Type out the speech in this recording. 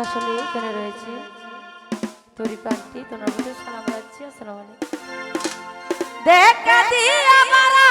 আসলে এখানে রয়েছে। তরি পাখি তোনার মধ্যে সালাম রাখছি আসসালাম দেখা দিয়ে মারা